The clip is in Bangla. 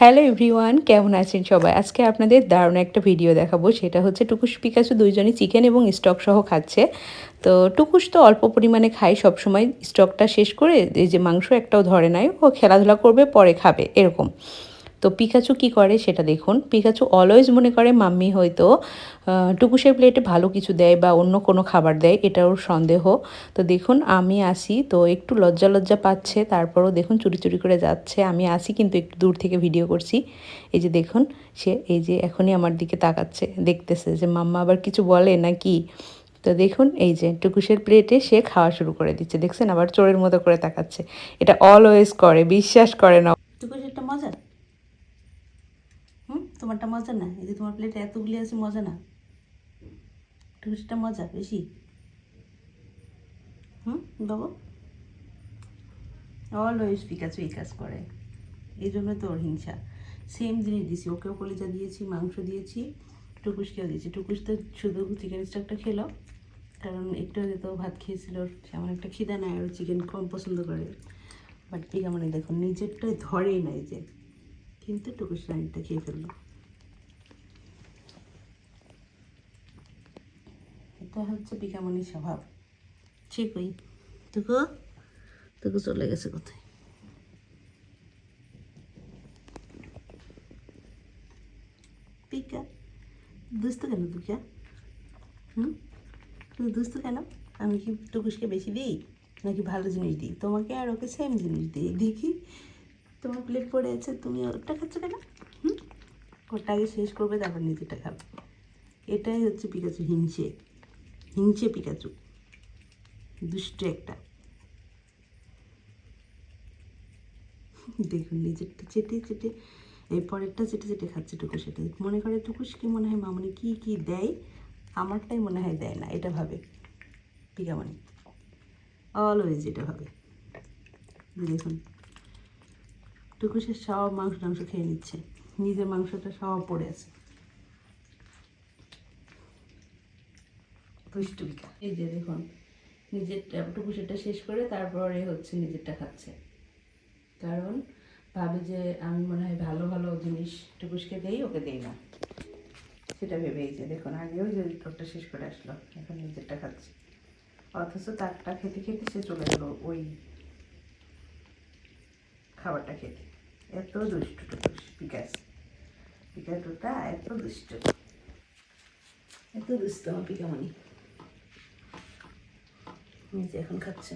হ্যালো এভরিওয়ান, কেমন আছেন সবাই? আজকে আপনাদের দারুণ একটা ভিডিও দেখাবো, সেটা হচ্ছে টুকুস পিকাসু দুইজনই চিকেন এবং স্টক সহ খাচ্ছে। তো টুকুস তো অল্প পরিমাণে খায় সবসময়, স্টকটা শেষ করে এই যে মাংস একটাও ধরে নাই, ও খেলাধুলা করবে, পরে খাবে, এরকম। তো পিকাচু কি করে সেটা দেখুন। পিকাচু অলওয়েজ মনে করে, মাম্মি হয়তো টুকুসের প্লেটে ভালো কিছু দেয় বা অন্য কোনো খাবার দেয়, এটা ওর সন্দেহ। তো দেখুন, আমি আসি, তো একটু লজ্জা লজ্জা পাচ্ছে, তারপরও দেখুন চুরি চুরি করে যাচ্ছে। আমি আসি কিন্তু একটু দূর থেকে ভিডিও করছি। এই যে দেখুন, সে এই যে এখনই আমার দিকে তাকাচ্ছে, দেখতেছে যে, মাম্মা আবার কিছু বলে না কি তো দেখুন, এই যে টুকুসের প্লেটে সে খাওয়া শুরু করে দিচ্ছে। দেখছেন, আবার চোরের মতো করে তাকাচ্ছে। এটা অলওয়েজ করে, বিশ্বাস করে না। টুকুস একটা মজা তোমারটা মজা না? এই যে তোমার প্লেটে এতগুলি আছে, মজা না? টুকুসটা মজা, বেশি? হুম, বাবু? অলওয়েজ পিকাচু এই কাজ করে। এই জন্য তো ওর হিংসা। সেম জিনিস দিয়েছি ওকেও কলিজা দিয়েছি, মাংস দিয়েছি টুকুসকেও দিয়েছি। টুকুস তো শুধু চিকেন স্টকটা খেলো। কারণ একটু আগে তো ভাত খেয়েছিল তেমন একটা খিদা নাই আর চিকেন কম পছন্দ করে। বাট পিকা মানে দেখুন নিজেরটাই ধরেই নাই যে, কিন্তু টুকুস রানিটা খেয়ে ফেলল। এটা হচ্ছে পিকামনির স্বভাব। ঠিক ওই টুকু টুকু চলে গেছে কোথায়? পিকা দুস্থ কেন তুকিয়া হুম? তুই দুস্থ কেন? আমি কি টুকুসকে বেশি দিই? নাকি ভালো জিনিস দিই? তোমাকে আর ওকে সেম জিনিস দিই। দেখি, তোমার প্লেট পড়ে আছে, তুমি ওটা খাচ্ছ কেন? হুম? ওটা আগে শেষ করবে, তারপর নিজেরটা খাবে। এটাই হচ্ছে পিকাচু হিংসে। হিংসে পিকাচু দুষ্ট একটা। দেখুন, নিজেরটা চেটে চেটে এই পরেরটা চেটে চেটে খাচ্ছে টুকু সেটা। মনে করে টুকুস কি মনে হয় মামনি কি কি দেয়? আমারটাই মনে হয় দেয় না, এটা ভাবে। পিকামণি অলওয়েজ এটা ভাবে। দেখুন, টুকুসের সব মাংস টাংস খেয়ে নিচ্ছে। নিজের মাংসটা সব পড়ে আছে। পুষ্টবিকা এই যে দেখুন নিজেরটা টুকুসেরটা শেষ করে তারপরে হচ্ছে নিজেরটা খাচ্ছে। কারণ ভাবে যে আমি মনে হয় ভালো ভালো জিনিস টুকুসকে দেই, ওকে দেই না। সেটা ভেবেই যে দেখুন, আগেও যে রিপোর্টটা শেষ করে আসলো, এখন নিজেরটা খাচ্ছে। অথচ তারটা খেতে খেতে সে চলে গেলো ওই খাবারটা খেতে। এত দুষ্ট টুকুস বিকাশ। পিকাটুটা এত দুষ্ট। এত দুষ্ট আমার পিকামণি নিজে এখন খাচ্ছে